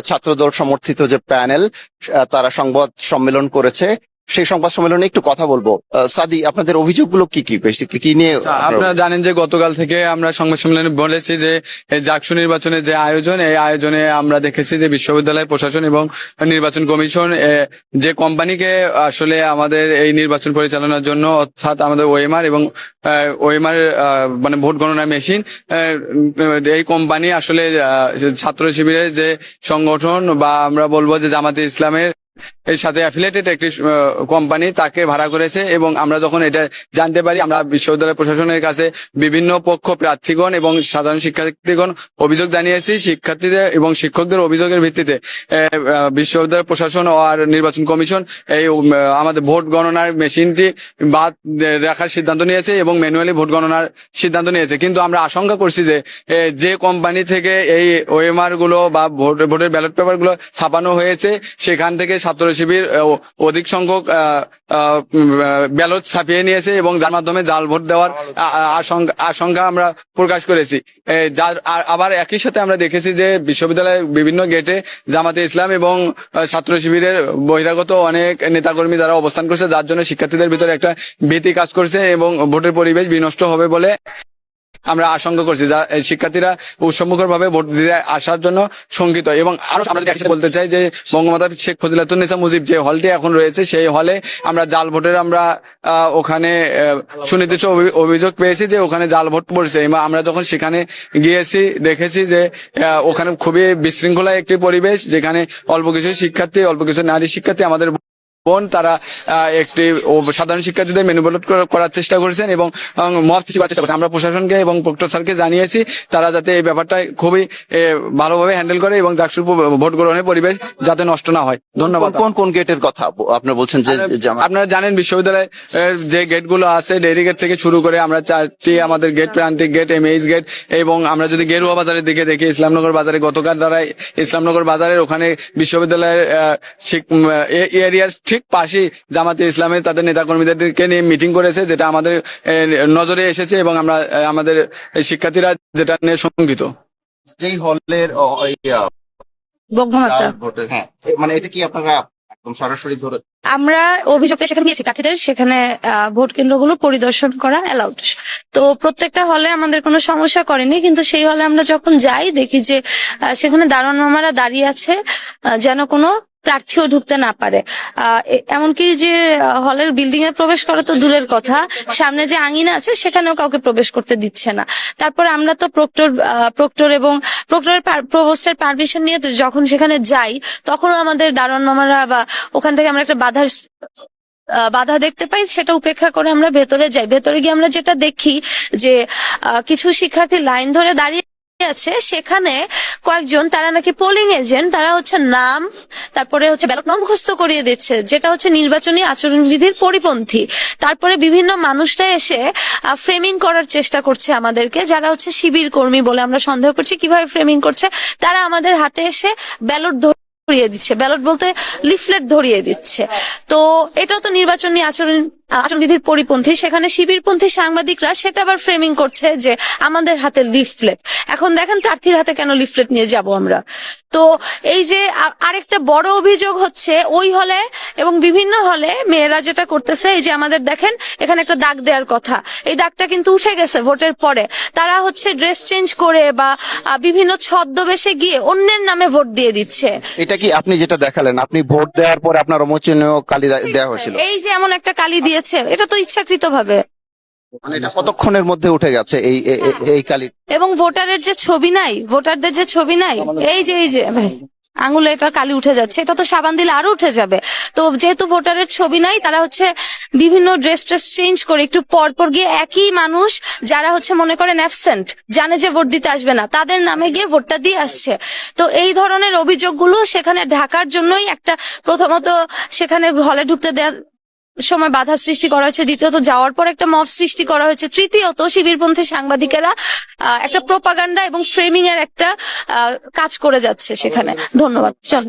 ছাত্রদল সমর্থিত যে প্যানেল তারা সংবাদ সম্মেলন করেছে সেই সংবাদ সম্মেলনে একটু কথা বলব। সাদি আপনাদের অভিযোগগুলো কি কি? বেসিকলি কি নিয়ে আচ্ছা, আপনারা জানেন যে গতকাল থেকে আমরা সংবাদ সম্মেলনে বলেছি যে জাকসু নির্বাচনের যে আয়োজন এই আয়োজনে আমরা দেখেছি যে বিশ্ববিদ্যালয় প্রশাসন এবং নির্বাচন কমিশন যে কোম্পানিকে আসলে আমাদের এই নির্বাচন পরিচালনার জন্য অর্থাৎ আমাদের ওএমআর এবং ওএমআর মানে ভোট গণনা মেশিন এই কোম্পানি আসলে ছাত্র শিবিরের যে সংগঠন বা আমরা বলব যে জামাতে ইসলামের এর সাথে অ্যাফিলেটেড একটি কোম্পানি তাকে ভাড়া করেছে এবং আমরা যখন এটা জানতে পারি, আমরা বিশ্ববিদ্যালয় প্রশাসনের কাছে বিভিন্ন পক্ষ প্রার্থীগণ এবং সাধারণ শিক্ষার্থীগণ অভিযোগ জানিয়েছি, শিক্ষার্থীদের এবং শিক্ষকদের অভিযোগের ভিত্তিতে বিশ্ববিদ্যালয় প্রশাসন আর নির্বাচন কমিশন এই আমাদের ভোট গণনার মেশিনটি বাদ রাখার সিদ্ধান্ত নিয়েছে এবং ম্যানুয়ালি ভোট গণনার সিদ্ধান্ত নিয়েছে। কিন্তু আমরা আশঙ্কা করছি যে যে কোম্পানি থেকে এই ওএমআরগুলো বা ভোট, ভোটের ব্যালট পেপারগুলো ছাপানো হয়েছে, সেখান থেকে ছাত্র শিবির অধিক সংখ্যক ব্যালট ছাপিয়ে নিয়েছে এবং যার মাধ্যমে জাল ভোট দেওয়ার আশঙ্কা আমরা প্রকাশ করেছি। যার আবার একই সাথে আমরা দেখেছি যে বিশ্ববিদ্যালয়ের বিভিন্ন গেটে জামাতে ইসলাম এবং ছাত্র শিবিরের বহিরাগত অনেক নেতাকর্মী যারা অবস্থান করছে, যার জন্য শিক্ষার্থীদের ভিতরে একটা ভীতি কাজ করছে এবং ভোটের পরিবেশ বিনষ্ট হবে বলে আমরা আশঙ্কা করছি যা শিক্ষার্থীরা উৎসম্মুখর ভাবে ভোট দিতে আসার জন্য শঙ্কিত। এবং আরও আমরা বলতে চাই যে বঙ্গমাতা শেখ ফজিলাতুন্নেসা মুজিব যে হলটি এখন রয়েছে, সেই হলে আমরা জাল ভোটের আমরা ওখানে সুনির্দিষ্ট অভিযোগ পেয়েছি যে ওখানে জাল ভোট পড়ছে। আমরা যখন সেখানে গিয়েছি, দেখেছি যে ওখানে খুবই বিশৃঙ্খলা একটি পরিবেশ যেখানে অল্প কিছু শিক্ষার্থী, অল্প কিছু নারী শিক্ষার্থী আমাদের বোন তারা একটি সাধারণ শিক্ষার্থীদের ম্যানিপুলেট করার চেষ্টা করেছেন এবং মব সৃষ্টি করার চেষ্টা করেছেন। আমরা প্রশাসনকে এবং প্রক্টর স্যারকে জানিয়েছি তারা যাতে এই ব্যাপারটা খুবই ভালোভাবে হ্যান্ডেল করে এবং জাকসুর ভোট গ্রহণের পরিবেশ যাতে নষ্ট না হয়। ধন্যবাদ। কোন কোন গেটের কথা আপনি বলছেন যে আপনারা জানেন বিশ্ববিদ্যালয়ের যে গেটগুলো আছে ডেরি গেট থেকে শুরু করে আমরা চারটি আমাদের গেট প্রান্তিক গেট এমএইচ গেট এবং আমরা যদি গেরুয়া বাজারের দিকে দেখি ইসলামনগর বাজারে গতকাল দ্বারা ইসলামনগর বাজারের ওখানে বিশ্ববিদ্যালয়ের এরিয়ার ঠিক পাশেই জামাতে ইসলামের তাদের নেতাকর্মীদেরকে নিয়ে মিটিং করেছে যেটা আমাদের নজরে এসেছে এবং আমরা আমাদের এই শিক্ষার্থীরা যেটা নিয়ে শঙ্কিত। যেই হলের হ্যাঁ মানে এটা কি আপনারা সরাসরি ধরে আমরা অভিযোগ সেখানে গিয়েছি প্রার্থীদের সেখানে আহ, ভোট কেন্দ্রগুলো পরিদর্শন করা অ্যালাউড তো প্রত্যেকটা হলে আমাদের কোনো সমস্যা করেনি কিন্তু সেই হলে আমরা যখন যাই দেখি যে সেখানে দারোয়ান মামারা দাঁড়িয়ে আছে আহ, যেন কোনো প্রার্থীও ঢুকতে না পারে। এমনকি যে হলের বিল্ডিং এ প্রবেশ করা তো দূরের কথা, সামনে যে আঙিনা আছে, সেখানেও কাউকে প্রবেশ করতে দিচ্ছে না। তারপর আমরা তো প্রক্টর প্রক্টর এবং প্রক্টরের প্রভোস্টের পারমিশন নিয়ে যখন সেখানে যাই তখন আমাদের দারোয়ান মামারা বা ওখান থেকে আমরা একটা বাধার বাধা দেখতে পাই, সেটা উপেক্ষা করে আমরা ভেতরে যাই। ভেতরে গিয়ে আমরা যেটা দেখি যে কিছু শিক্ষার্থী লাইন ধরে দাঁড়িয়ে আছে, সেখানে কয়েকজন, তারা নাকি পোলিং এজেন্ট তারা হচ্ছে নাম, তারপরে হচ্ছে ব্যালট নাম মুখস্থ করিয়ে দিচ্ছে, যেটা হচ্ছে নির্বাচনী আচরণবিধির পরিপন্থী। তারপরে বিভিন্ন মানুষরা এসে ফ্রেমিং করার চেষ্টা করছে আমাদেরকে, যারা হচ্ছে শিবির কর্মী বলে আমরা সন্দেহ করছি, কীভাবে ফ্রেমিং করছে, তারা আমাদের হাতে এসে ব্যালট ধরিয়ে দিচ্ছে, ব্যালট বলতে লিফলেট ধরিয়ে দিচ্ছে। তো এটাও তো নির্বাচনী আচরণ, আচরণবিধির পরিপন্থী। সেখানে শিবিরপন্থী সাংবাদিকরা সেটা আবার ফ্রেমিং করছে যে আমাদের হাতে লিফলেট। এখন দেখেন প্রার্থীর হাতে কেন লিফলেট নিয়ে যাব আমরা। তো এই যে আরেকটা বড় অভিযোগ হচ্ছে, ওই হলে এবং বিভিন্ন হলে মেয়েরা যেটা করতেছে, এই যে আমাদের দেখেন, এখানে একটা দাগ দেওয়ার কথা। এই দাগটা কিন্তু উঠে গেছে ভোটের পরে। তারা হচ্ছে ড্রেস চেঞ্জ করে বা বিভিন্ন ছদ্মবেশে গিয়ে অন্যের নামে ভোট দিয়ে দিচ্ছে। এটা কি আপনি যেটা দেখালেন আপনি ভোট দেওয়ার পর আপনার অমোচনীয় কালি দেওয়া হয়েছিল? এই যে এমন একটা কালি দিয়েছে এটা তো ইচ্ছাকৃত ভাবে মানে এটা কতক্ষণের মধ্যে উঠে গেছে এই এই কালি? এবং ভোটারের যে ছবি নাই ভোটারদের যে ছবি নাই এই যে এই যে ভাই, আঙুলে এটা কালি উঠে যাচ্ছে, এটা তো সাবান দিলে আরও উঠে যাবে। তো যেহেতু ভোটারের ছবি নাই, তারা হচ্ছে বিভিন্ন ড্রেস ট্রেস চেঞ্জ করে একটু পরপর পর গিয়ে একই মানুষ, যারা হচ্ছে মনে করেন অ্যাবসেন্ট জানে যে ভোট দিতে আসবে না, তাদের নামে গিয়ে ভোটটা দিয়ে আসছে। তো এই ধরনের অভিযোগগুলো সেখানে ঢাকার জন্যই একটা প্রথমত সেখানে হলে ঢুকতে দেওয়া সময় বাধা সৃষ্টি করা হয়েছে, দ্বিতীয়ত যাওয়ার পর একটা মব সৃষ্টি করা হয়েছে, তৃতীয়ত শিবিরপন্থী সাংবাদিকেরা একটা প্রোপাগান্ডা এবং ফ্রেমিং এর একটা কাজ করে যাচ্ছে সেখানে। ধন্যবাদ। চল।